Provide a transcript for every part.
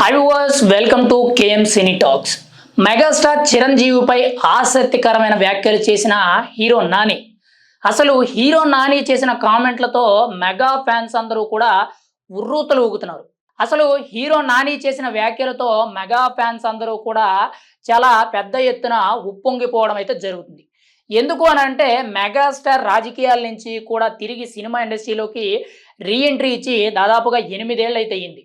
Hi was welcome to KM cine talks megastar చిరంజీవిపై ఆసక్తికరమైన వ్యాఖ్యలు చేసిన హీరో నాని. అసలు హీరో నాని చేసిన కామెంట్లతో మెగా ఫ్యాన్స్ అందరూ కూడా ఉర్రూతలు ఊగుతున్నారు. అసలు హీరో నాని చేసిన వ్యాఖ్యలతో మెగా ఫ్యాన్స్ అందరూ కూడా చాలా పెద్ద ఎత్తున ఉప్పొంగిపోవడం అయితే జరుగుతుంది. ఎందుకు అని అంటే మెగాస్టార్ రాజకీయాల నుంచి కూడా తిరిగి సినిమా ఇండస్ట్రీలోకి రీఎంట్రీ ఇచ్చి దాదాపుగా ఎనిమిదేళ్ళు అయితే అయ్యింది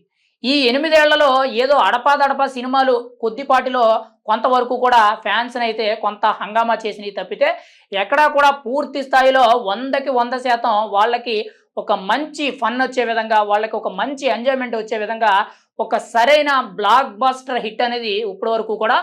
ఈ ఎనిమిదేళ్ళలో ఏదో అడపాదడపా సినిమాలు కొద్దిపాటిలో కొంతవరకు కూడా ఫ్యాన్స్ని అయితే కొంత హంగామా చేసినవి తప్పితే ఎక్కడా కూడా పూర్తి స్థాయిలో వందకి వంద శాతం వాళ్ళకి ఒక మంచి ఫన్ వచ్చే విధంగా వాళ్ళకి ఒక మంచి ఎంజాయ్మెంట్ వచ్చే విధంగా ఒక సరైన బ్లాక్ బస్టర్ హిట్ అనేది ఇప్పటి వరకు కూడా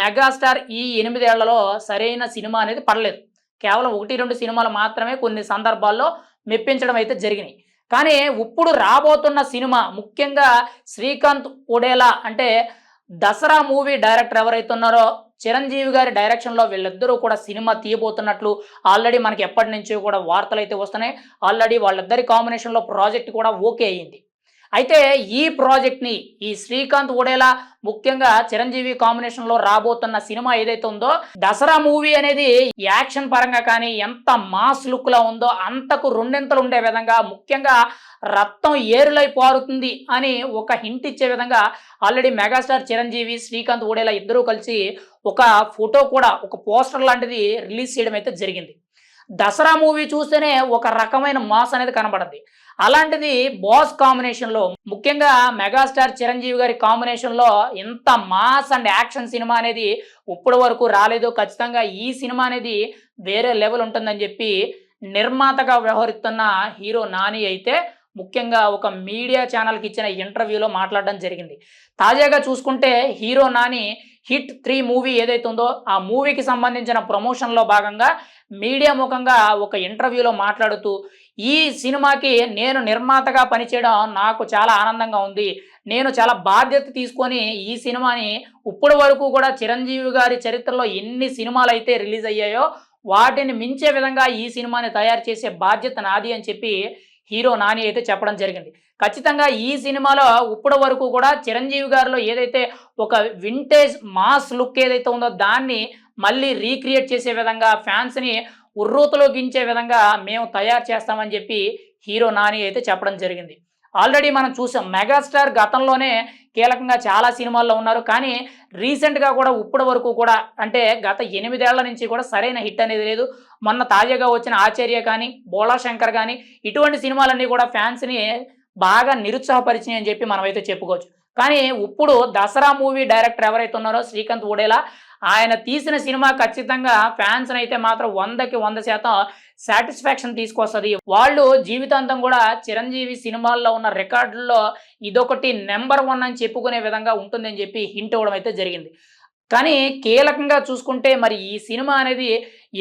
మెగాస్టార్ ఈ ఎనిమిదేళ్ళలో సరైన సినిమా అనేది పడలేదు. కేవలం ఒకటి రెండు సినిమాలు మాత్రమే కొన్ని సందర్భాల్లో మెప్పించడం అయితే జరిగినాయి. కానీ ఇప్పుడు రాబోతున్న సినిమా ముఖ్యంగా శ్రీకాంత్ ఉడేలా అంటే దసరా మూవీ డైరెక్టర్ ఎవరైతే ఉన్నారో చిరంజీవి గారి డైరెక్షన్లో వీళ్ళిద్దరూ కూడా సినిమా తీయబోతున్నట్లు ఆల్రెడీ మనకి ఎప్పటి నుంచో కూడా వార్తలు అయితే వస్తున్నాయి. ఆల్రెడీ వాళ్ళిద్దరి కాంబినేషన్లో ప్రాజెక్ట్ కూడా ఓకే అయ్యింది అయితే ఈ ప్రాజెక్ట్ని ఈ శ్రీకాంత్ ఓడేలా ముఖ్యంగా చిరంజీవి కాంబినేషన్లో రాబోతున్న సినిమా ఏదైతే ఉందో దసరా మూవీ అనేది యాక్షన్ పరంగా కానీ ఎంత మాస్ లుక్లో ఉందో అంతకు రెండింతలు ఉండే విధంగా ముఖ్యంగా రక్తం ఏరులై పారుతుంది అని ఒక హింట్ ఇచ్చే విధంగా ఆల్రెడీ మెగాస్టార్ చిరంజీవి శ్రీకాంత్ ఓడేలా ఇద్దరూ కలిసి ఒక ఫోటో కూడా ఒక పోస్టర్ లాంటిది రిలీజ్ చేయడం అయితే జరిగింది. దసరా మూవీ చూస్తేనే ఒక రకమైన మాస్ అనేది కనబడింది. అలాంటిది బాస్ కాంబినేషన్లో ముఖ్యంగా మెగాస్టార్ చిరంజీవి గారి కాంబినేషన్లో ఇంత మాస్ అండ్ యాక్షన్ సినిమా అనేది ఇప్పటి వరకు రాలేదు. ఖచ్చితంగా ఈ సినిమా అనేది వేరే లెవెల్ ఉంటుందని చెప్పి నిర్మాతగా వ్యవహరిస్తున్న హీరో నాని అయితే ముఖ్యంగా ఒక మీడియా ఛానల్కి ఇచ్చిన ఇంటర్వ్యూలో మాట్లాడడం జరిగింది. తాజాగా చూసుకుంటే hero Nani hit three movie ఏదైతే ఉందో ఆ మూవీకి సంబంధించిన ప్రమోషన్లో భాగంగా మీడియా ముఖంగా ఒక ఇంటర్వ్యూలో మాట్లాడుతూ ఈ సినిమాకి నేను నిర్మాతగా పనిచేయడం నాకు చాలా ఆనందంగా ఉంది. నేను చాలా బాధ్యత తీసుకొని ఈ సినిమాని ఇప్పటి వరకు కూడా చిరంజీవి గారి చరిత్రలో ఎన్ని సినిమాలు అయితే రిలీజ్ అయ్యాయో వాటిని మించే విధంగా ఈ సినిమాని తయారు చేసే బాధ్యత నాది అని చెప్పి హీరో నాని అయితే చెప్పడం జరిగింది. ఖచ్చితంగా ఈ సినిమాలో ఇప్పటి వరకు కూడా చిరంజీవి గారిలో ఏదైతే ఒక వింటేజ్ మాస్ లుక్ ఏదైతే ఉందో దాన్ని మళ్ళీ రీక్రియేట్ చేసే విధంగా ఫ్యాన్స్ని ఉర్రూతలోకించే విధంగా మేము తయారు చేస్తామని చెప్పి హీరో నాని అయితే చెప్పడం జరిగింది. ఆల్రెడీ మనం చూసాం మెగాస్టార్ గతంలోనే కీలకంగా చాలా సినిమాల్లో ఉన్నారు. కానీ రీసెంట్గా కూడా ఇప్పటి వరకు కూడా అంటే గత ఎనిమిదేళ్ళ నుంచి కూడా సరైన హిట్ అనేది లేదు. మొన్న తాజాగా వచ్చిన ఆచార్య కానీ బోలా శంకర్ కానీ ఇటువంటి సినిమాలన్నీ కూడా ఫ్యాన్స్ని బాగా నిరుత్సాహపరిచినాయి అని చెప్పి మనం అయితే చెప్పుకోవచ్చు. కానీ ఇప్పుడు దసరా మూవీ డైరెక్టర్ ఎవరైతే ఉన్నారో శ్రీకాంత్ ఊడేలా ఆయన తీసిన సినిమా ఖచ్చితంగా ఫ్యాన్స్ అయితే మాత్రం వందకి వంద శాతం సాటిస్ఫాక్షన్ తీసుకొస్తుంది. వాళ్ళు జీవితాంతం కూడా చిరంజీవి సినిమాల్లో ఉన్న రికార్డుల్లో ఇదొకటి నెంబర్ వన్ అని చెప్పుకునే విధంగా ఉంటుందని చెప్పి హింట్ ఇవ్వడం అయితే జరిగింది. కానీ కీలకంగా చూసుకుంటే మరి ఈ సినిమా అనేది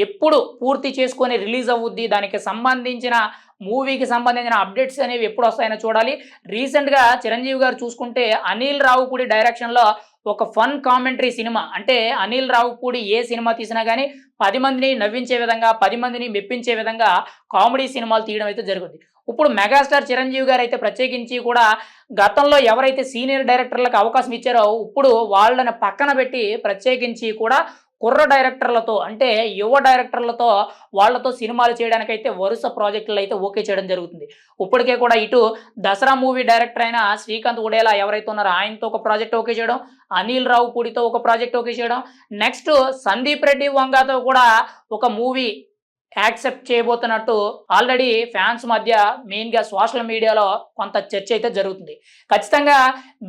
ఎప్పుడు పూర్తి చేసుకొని రిలీజ్ అవుద్ది దానికి సంబంధించిన మూవీకి సంబంధించిన అప్డేట్స్ అనేవి ఎప్పుడు వస్తాయని చూడాలి. రీసెంట్గా చిరంజీవి గారు చూసుకుంటే అనిల్ రావుపూడి డైరెక్షన్లో ఒక ఫన్ కామెంటరీ సినిమా. అంటే అనిల్ రావుపూడి ఏ సినిమా తీసినా కానీ పది మందిని నవ్వించే విధంగా పది మందిని మెప్పించే విధంగా కామెడీ సినిమాలు తీయడం అయితే జరుగుతుంది ఇప్పుడు మెగాస్టార్ చిరంజీవి గారు అయితే ప్రత్యేకించి కూడా గతంలో ఎవరైతే సీనియర్ డైరెక్టర్లకు అవకాశం ఇచ్చారో ఇప్పుడు వాళ్ళని పక్కన పెట్టి ప్రత్యేకించి కూడా కుర్ర డైరెక్టర్లతో అంటే యువ డైరెక్టర్లతో వాళ్ళతో సినిమాలు చేయడానికైతే వరుస ప్రాజెక్టులు అయితే ఓకే చేయడం జరుగుతుంది. ఇప్పటికే కూడా ఇటు దసరా మూవీ డైరెక్టర్ అయిన శ్రీకాంత్ ఉడేలా ఎవరైతే ఉన్నారో ఆయనతో ఒక ప్రాజెక్ట్ ఓకే చేయడం అనిల్ రావు పూడితో ఒక ప్రాజెక్ట్ ఓకే చేయడం నెక్స్ట్ సందీప్ రెడ్డి వంగాతో కూడా ఒక మూవీ యాక్సెప్ట్ చేయబోతున్నట్టు ఆల్రెడీ ఫ్యాన్స్ మధ్య మెయిన్గా సోషల్ మీడియాలో కొంత చర్చ అయితే జరుగుతుంది. ఖచ్చితంగా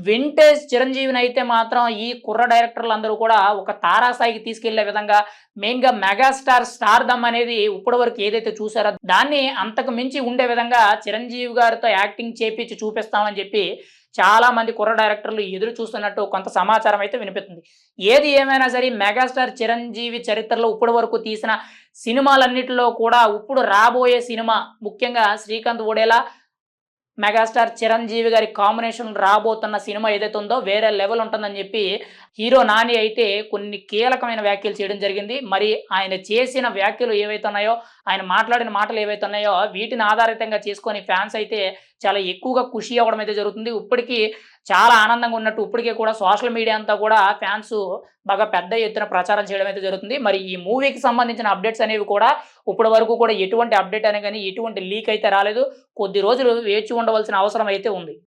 వింటేజ్ చిరంజీవిని అయితే మాత్రం ఈ కుర్ర డైరెక్టర్లు అందరూ కూడా ఒక తారాస్థాయికి తీసుకెళ్ళే విధంగా మెయిన్గా మెగాస్టార్ స్టార్ దమ్ అనేది ఇప్పటి వరకు ఏదైతే చూసారో దాన్ని అంతకు మించి ఉండే విధంగా చిరంజీవి గారితో యాక్టింగ్ చేపించి చూపిస్తామని చెప్పి చాలా మంది కుర్ర డైరెక్టర్లు ఎదురు చూస్తున్నట్టు కొంత సమాచారం అయితే వినిపిస్తుంది. ఏది ఏమైనా సరే మెగాస్టార్ చిరంజీవి చరిత్రలో ఇప్పటి వరకు తీసిన సినిమాలన్నిటిలో కూడా ఇప్పుడు రాబోయే సినిమా ముఖ్యంగా శ్రీకాంత్ ఓడేలా మెగాస్టార్ చిరంజీవి గారి కాంబినేషన్ రాబోతున్న సినిమా ఏదైతే ఉందో వేరే లెవెల్ ఉంటుందని చెప్పి హీరో నాని అయితే కొన్ని కీలకమైన వ్యాఖ్యలు చేయడం జరిగింది. మరి ఆయన చేసిన వ్యాఖ్యలు ఏవైతే ఉన్నాయో ఆయన మాట్లాడిన మాటలు ఏవైతే ఉన్నాయో వీటిని ఆధారితంగా చేసుకొని ఫ్యాన్స్ అయితే చాలా ఎక్కువగా ఖుషి అవ్వడం అయితే జరుగుతుంది. ఇప్పటికీ చాలా ఆనందంగా ఉన్నట్టు ఇప్పటికే కూడా సోషల్ మీడియా అంతా కూడా ఫ్యాన్స్ బాగా పెద్ద ఎత్తున ప్రచారం చేయడం అయితే జరుగుతుంది. మరి ఈ మూవీకి సంబంధించిన అప్డేట్స్ అనేవి కూడా ఇప్పటి వరకు కూడా ఎటువంటి అప్డేట్ అనే కానీ ఎటువంటి లీక్ అయితే రాలేదు. కొద్ది రోజులు వేచి ఉండవలసిన అవసరం అయితే ఉంది.